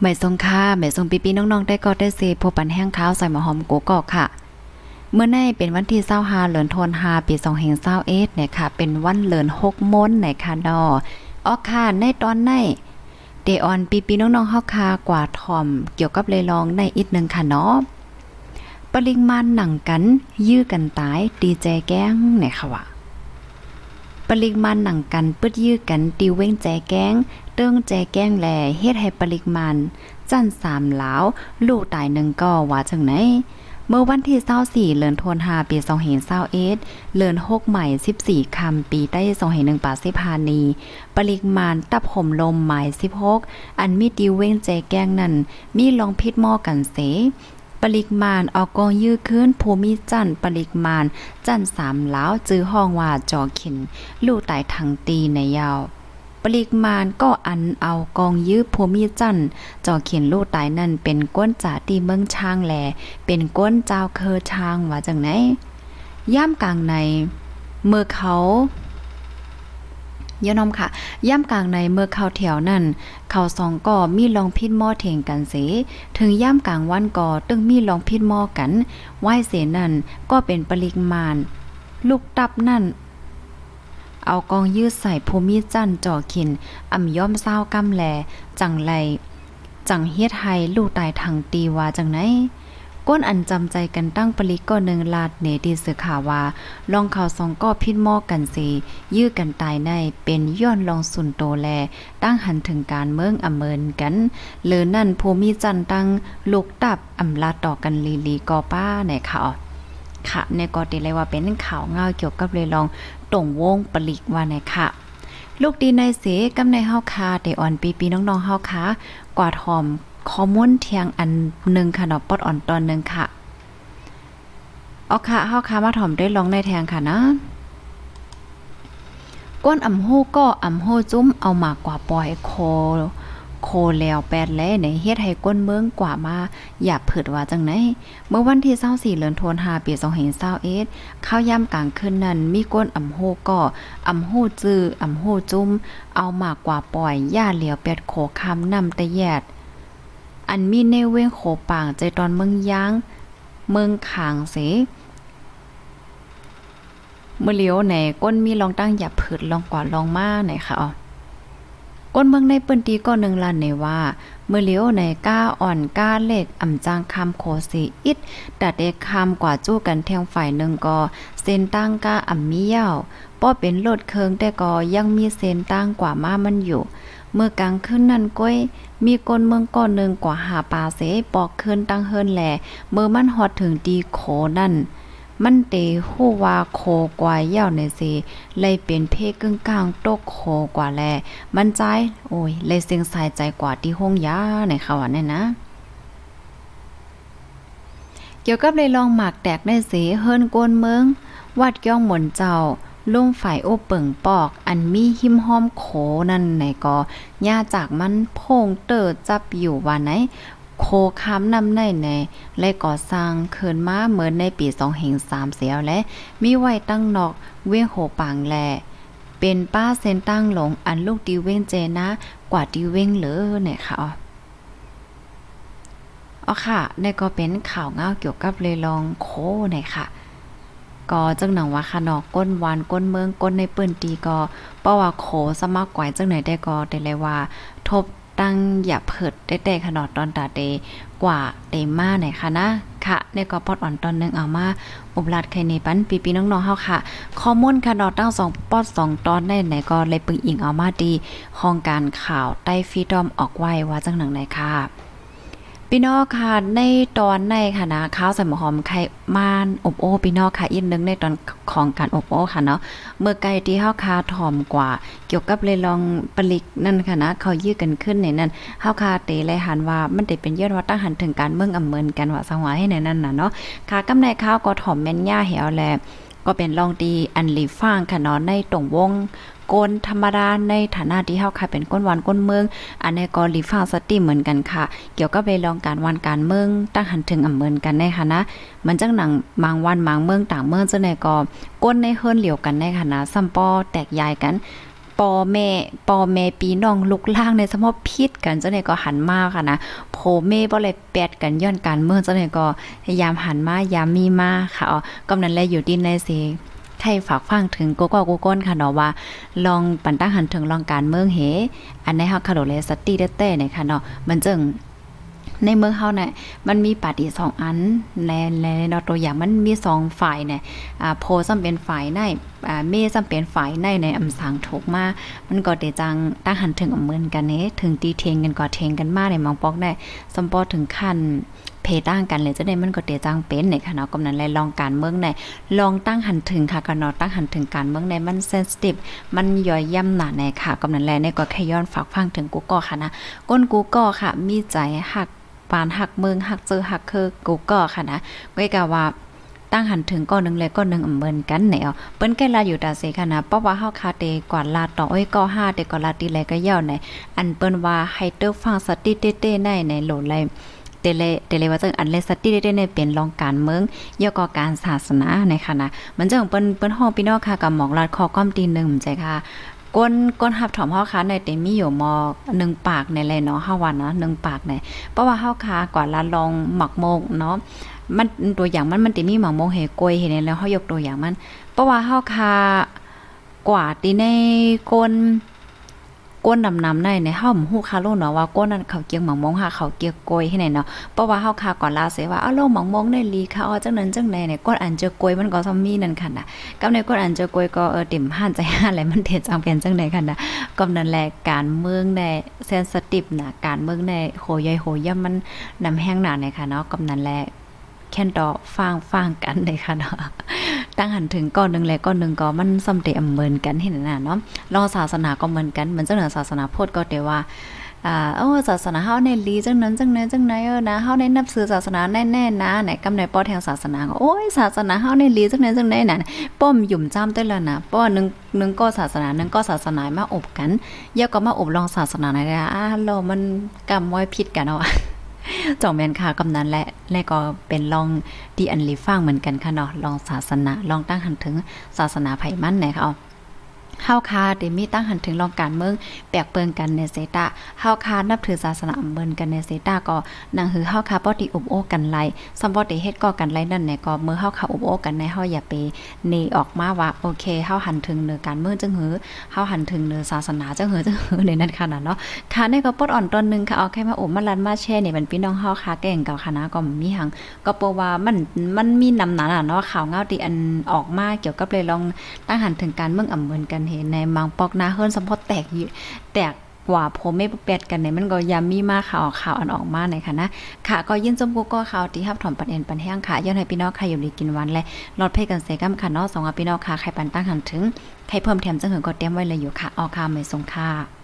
ไม่ทรงค่าไม่ทรงปีปีน้องๆ ได้ก็ได้เซพบปันแห้งข้าวใส่หมะหอมโกกอกค่ะ เมื่อในเป็นวันที่25เหลือนธันวาปี2521เส้าเอศเนี่ยค่ะ เป็นวันเหลือน6ม้นในค่ะดอออกค่ะในตอนในเดออนปีปีน้องๆเฮาคากว่าทอม เกี่ยวกับเลยลองในอีกหนึ่งค่ะเนาะปริมาณหนังกัน ยื้อกันตายดีใจแก้งเนี่ยค่ะว่า ปริมาณหนังกันปึดยื้อกันติวเว้งแจแก้ง เติ้งแจแก้งแลเฮ็ดให้ปริมาณจันสามหลาว ลูกตายหนึ่งก็ว่าจังไหนเมื่อวันที่24เดือนธันวาคมปี2521เส้าเอ็ดือน6ใหม่14คำปีใต้2518ปาสิพานีปริมาณตับห่มลมหมาย16อันมีติวเว้งแจแก้งนั้นมีลองพิษหม้อกันเส ปริกมาณเอากองยื้อขึ้นภูมิจันทร์ปริมาณจันสามหลาวจื้อห้องว่าจอขิน ลู่ตายทางตีในยาวปริกมาณก็อันเอากองยื้อภูมิจันจอเขียนลู่ตายนั่นเป็นก้นจ่าตีเมืองช้างแล เป็นก้นเจ้าเคอช้างว่าจังไหนย่ามกลางใน เมื่อเขา ยานอมค่ะ ย่ำกลางในเมื่อเข้าแถวนั่น เขาสองก่อมีลองพิษหม้อเถงกันเส ถึงย่ำกลางวันก่อตึงมีลองพิษหม้อกัน ไหวเสนั่นก็เป็นปริมาณ ลูกตับนั่น เอากองยืดใส่ภูมิจันจ่อขิน อ่ำย่อมเศร้ากำแล จังไรจังเฮ็ดให้ลูกตายทางตีว่าจังไหน ก้นอันจำใจกันตั้งปริก็หนึ่งลาดเนดีสือขาวาลองข่าวสองก็พิษหม้อกันสียื้อกันตายในเป็นย้อนลองสุนโตแล ตั้งหันถึงการเมืองอเมินกันหรือนั่นภูมิจันตั้งลูกตับอำลาต่อกันลีลีกอป้าในข่าวค่ะในก็ติเลยว่าเป็นข่าวเงาเกี่ยวกับเลยลองต่งวงปลิกว่าในค่ะลูกดีในเสกำในเฮาคาแต่อ่อนปีปีน้องๆเฮาคากว่าทอม คอมมอนเทียงอันหนึ่งค่ะเนาะปอดอ่อนตอนหนึ่งค่ะเอาค่ะเฮาคามาถ่อมได้ลองในแทงค่ะนะก้นอ่ำโฮก็อ่ำโฮจุ้มเอามากกว่าปล่อยโคโคแล้วแปดแลในเฮ็ดให้ก้นเมืองกว่ามาอย่าเผิดว่าจังไหน เมื่อวันที่24เดือนธันวาคมปี2521ข้าวย่ำกลางคืนนั้น มีก้นอ่ำโฮก็อ่ำโฮจื้ออ่ำโฮจุ้ม เอามากกว่าปล่อยย่าเหลียวเป็ดโขคำนำแต่แยด อันมีในเว้งโขปางใจตอนเมืองย้างเมืองขางเสเมื่อเลี้ยวไหนก้นมีลองตั้งอย่าผืดลองกว่าลองมาไหนค่ะอ๋อก้นเมืองในเปิ้นตีก็หนึ่งล้านในว่า เมื่อเลี้ยวในก้าอ่อนก้าเล็กอ่ำจางคำโคสีอิดดัดเอกคำกว่าจู้กันแทงฝ่ายหนึ่งก็เส้นตั้งก้าอ่ำมีเย้าป้อเป็นโลดเคิงแต่ก็ยังมีเส้นตั้งกว่ามามันอยู่ เมื่อกลางคืนนั่นก้อยมีกนเมืองก้อนหนึ่งกว่าหาปลาเสปอกเคืนตั้งเฮิรนแหล่เมื่อมันฮอดถึงดีโขนั่น มันเตฮู้ว่าโคกว่าเย้าในสิเลยเป็นเพกึ่งกลางตกโคกว่าแล มันใจ โอ้ย เลยเสียงสายใจกว่าที่ห้องยาในเขาว่าแน่นะเกี่ยวกับเลยลองหมากแตกในสีเฮิรนโกนเมือง วัดย่องหมนเจ้าลุ่มฝ่ายโอเปิงปอก อันมีหิมห้อมโขนั่นไหนก็ย่าจากมันโพงเตอจับอยู่ว่าไหน โคคำนำในในและก่อสร้างเคินมาเหมือนในปี2แห่ง3เสียวและ มีไว้ตั้งนอกเวียงโหปางแล เป็นป้าเซนตั้งหลงอันลูกดีเว้งเจนะ กว่าดีเว้งเหลอเนี่ยค่ะอ๋ออ๋อค่ะในก็เป็นข่าวเงาเกี่ยวกับเลยลองโคเนี่ยค่ะก็จังหนังว่าค่ะนอกก้นวานก้นเมืองก้นในปืนตีก็เพราะว่าโขสมัครกวายจังไหนได้ก็ได้เลยว่า ทบ ตั้งอย่าเผิดได้แต่ขนาดตอนตาเดกว่าเดมาไหนค่ะนะค่ะในกอปอดอ่อนตอนหนึงเอามาอบลัดไข่ในปั้นปีปีน้องๆเฮาค่ะข้อมูลค่ะดอตั้งสองปอดสองตอนได้ไหนก็เลยปึงอิงเอามาดีห้องการข่าวใต้ฟีดอมออกไว้ว่าจังหนังไหนค่ะ พี่น้องค่ะในตอนในค่ะนะข้าวใส่หมูหอมไข่ม่านอบโอ้พี่น้องค่ะอีกหนึงในตอนของการอบโอ้ค่ะเนาะเมื่อไก่ที่เฮาคาถ่อมกว่า เกี่ยวกับเลยลองปลิกนั่นค่ะนะเขายื้อกันขึ้นในนั้นเฮาคาเตเลยหันว่ามันได้เป็นเยื่อว่าตั้งหันถึงการเมืองอำเมินกันว่าสังหวะให้ในนั้นน่ะเนาะค่ะกำในข้าวก็ถ่อมแม่นย่าแหวแลก็เป็นลองดีอันลีฟ้างค่ะเนาะในตรงวง ก้นธรรมดาในฐานะที่เฮาค่ะเป็นก้นวันก้นเมือง อันนี้ก็หลีฟ้าสติเหมือนกันค่ะ เกี่ยวกับเวลองการวันการเมืองตั้งหันถึงอำเมินกันในค่ะนะมันจังหนังบางวันบางเมืองต่างเมืองจังไหนก็ก้นในเฮิรนเหลียวกันในค่ะนะซัมปอแตกยายกันปอแม่ปอแม่ปีน้องลุกล่างในสมอพิษกันเจังได๋ก็หันมาค่ะนะโผแม่บ่เลยแปดกันย้อนการเมืองเจังได๋ก็พยายามหันมายามมีมาค่ะอ๋อกำนันแลอยู่ดินในสิ ให้ฝากฟังถึงโกโก้โกโก้นค่ะเนาะว่า ลองปันตั้งหันถึงลองการเมืองเหอันในเฮาคาโดเลสติเดเต้เนี่ยค่ะเนาะมันจึงในเมืองเฮาเนี่ยมันมีปาร์ตี้สองอันในในเนาะตัวอย่างมันมีสองฝ่ายเนี่ยอ่าโพซ้ำเป็นฝ่ายในอ่าเมซ้ำเป็นฝ่ายในในอำสังถูกมา มันก็เดจังตั้งหันถึงอำเมินกันเนถึงตีเทงกันก็เทงกันมาในมองปอกได้สมปอถึงขั้น เพตั้งกันเลยจะได้มันก็เดจังเป็นในค่ะเนาะกำนันแลลองการเมืองในลองตั้งหันถึงค่ะก็เนาะตั้งหันถึงการเมืองในมันเซนซิทีฟมันย่อยย่ำหนาในค่ะกำนันแลในก็แค่ย้อนฝากฟังถึงกูก็ค่ะนะก้นกูก็ค่ะ มีใจหักปานหักเมืองหักเจอหักคือกูก็ค่ะนะก็กะว่าตั้งหันถึงก้อนหนึ่งเลยก้อนหนึ่งอำเมินกันแนวเปิ้นแก่ลาอยู่ตาเสค่ะนะเพราะว่าเฮาคาเตกว่าลาต่ออ้อยก็ห้าเตกว่าลาตีแลก็ยาวในอันเปิ้นว่าให้เตอฟังสติเต้ๆในในโหลดไลย เตเลเตเลว่าจังอันเลสติเต้ในเป็นรองการเมืองยก็การศาสนาในค่ะนะมันจังเปิ้นเปิ้นฮ้องพี่น้องค่ะกับหมอกลาดคอก้อมตีหนึ่งใจค่ะก้นก้นหับถอมเฮาค้าในเต็มมีอยู่มอหนึ่งปากในแลเนาะเฮาว่านะหนึ่งปากในเพราะว่าเฮาค้ากว่าละลองหมักโมกเนาะมันตัวอย่างมันมันติมีหมังโมงเหกวยเห็นแล้วเฮายกตัวอย่างมัน เพราะว่าเฮาคากว่าตีในก้น ก้นดำๆในในเฮาบ่ฮู้คาโลเนาะว่าก้นนั้นเขาเกียงหมังโมงหาเขาเกียงกวยให้ไหนเนาะเพราะว่าเฮาคาก่อนลาเสว่าอ้าวโลหมังโมงในลีค่ะอ๋อจังนั้นจังไหนเนี่ยก้นอันเจอกวยมันก็ซอมมีนั่นค่ะนะกับในก้นอันเจอกวยก็เออติ่มห่านใจห่านอะไรมันเทจำเป็นจังไหนค่ะนะก็นั่นแหละการเมืองในเซนซิฟนะการเมืองในโหใหญ่โหย่ำมันนำแห้งหนาเนี่ยค่ะเนาะกับนั่นแหละแค่นดอฟางฟางกันเลยค่ะเนาะ ตั้งหันถึงก้อนหนึ่งแล้วก้อนหนึ่งก็มันสำเร็จอำเมินกันเห็นน่ะเนาะรอศาสนาก็เหมือนกันเหมือนเจ้าเหนือศาสนาพุทธก็เดียวว่าอ่าโอ้ศาสนาเฮาในลีจังนั้นจังนั้นจังไหนเออนะเฮาในนับถือศาสนาแน่ๆนะไหนกำไหนป้อแทงศาสนาโอ้ยศาสนาเฮาในลีจังนั้นจังไหนน่ะป้อมหยุ่มจ้ำได้แล้วนะป้อหนึงหนึงก็ศาสนาหนึงก็ศาสนามาอบกันเยอะก็มาอบรองศาสนาไหนได้อ่าเรามันกำไว้ผิดกันเอาอะ จ่องแมนค่ะกำนันและและก็เป็นลองดีอันลีฟังเหมือนกันค่ะเนาะลองศาสนาลองตั้งหันถึงศาสนาไผ่มั่นไหนคะ เอาเฮาคาเดมีตั้งหันถึงลองการเมืองแปลกเปิงกันในเซตาเฮาคานับถือศาสนาอำเมินกันในเซตาก็นางหือเฮาคาบ่ติอุบโอกันไลซัมบ่ติเฮ็ดก่อกันไลนั่นเนี่ยก็เมื่อเฮาคาอุบโอกันในเฮาอย่าไปเนออกมาว่าโอเคเฮาหันถึงเนื้อการเมืองจังหือเฮาหันถึงเนื้อศาสนาจังหือจังหือในนั้นค่ะนะเนาะค่ะในก็ปดอ่อนตอนนึงค่ะเอาแค่มาอบมาลันมาแช่นี่มันพี่น้องเฮาค่ะแก่งเก่าคณะก็มีหังก็เพราะว่ามันมันมีนำหนาน่ะเนาะข่าวเงาที่อันออกมาเกี่ยวกับเลยลองตั้งหันถึงการเมืองอำเมินกันเห็นในมังปอกนาเฮิรนสมพอแตกอยู่แตกกว่าผมไม่แปดกันในมันก็ยามมีมาข่าวข่าวอันออกมาในค่ะนะค่ะ ก็ยินจมกูก็ข่าวที่ฮับถอมปันเอ็นปันแห้งค่ะย้อนให้พี่น้องค่ะอยู่ดีกินวันและรอดเพกันเสกัมค่ะเนาะสองพี่น้องค่ะใครปันตั้งหันถึงใครเพิ่มแถมจังหือก็เตรียมไว้เลยอยู่ค่ะออกค่ะไม่สงค่ะ